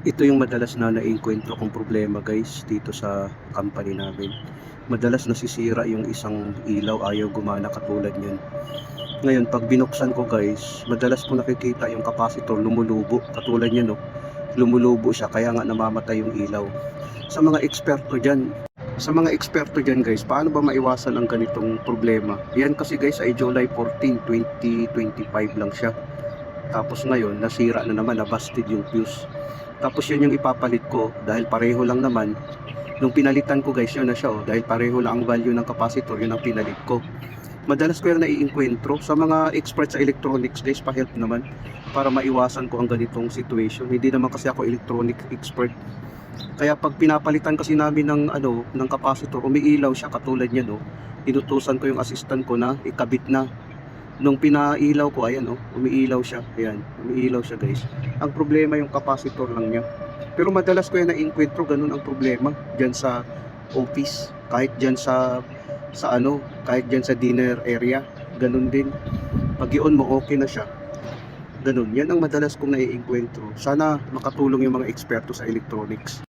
ito yung madalas na naiinkwentro kong problema guys dito sa company namin. Madalas nasisira yung isang ilaw ayaw gumana katulad niyan. Ngayon pag binuksan ko guys, madalas ko nakikita yung capacitor lumulubo katulad niyan no. Lumulubo siya kaya nga namamatay yung ilaw. Sa mga eksperto diyan, sa mga eksperto diyan guys, paano ba maiwasan ang ganitong problema? Yan kasi guys ay July 14, 2025 lang siya. Tapos ngayon, nasira na naman, nabasted yung fuse. Tapos yun yung ipapalit ko dahil pareho lang naman. Nung pinalitan ko guys, yun na siya oh, dahil pareho lang ang value ng capacitor, yun ang pinalit ko. Madalas ko yung naiinkwentro sa mga experts sa electronics guys, pa-help naman para maiwasan ko ang ganitong situation. Hindi naman kasi ako electronic expert. Kaya pag pinapalitan kasi namin ng ano, ng capacitor, umiilaw siya katulad niya no. Inutusan ko yung assistant ko na ikabit na. Nung pinailaw ko, ayan oh, umiilaw siya. Ayan, umiilaw siya guys. Ang problema yung capacitor lang niya. Pero madalas ko yan na-encuentro, ganun ang problema diyan sa office, kahit diyan sa sa ano, kahit diyan sa dinner area, ganun din. Pag i-on mo, okay na siya. Ganun, yan ang madalas kong nai-encuentro. Sana makatulong yung mga eksperto sa electronics.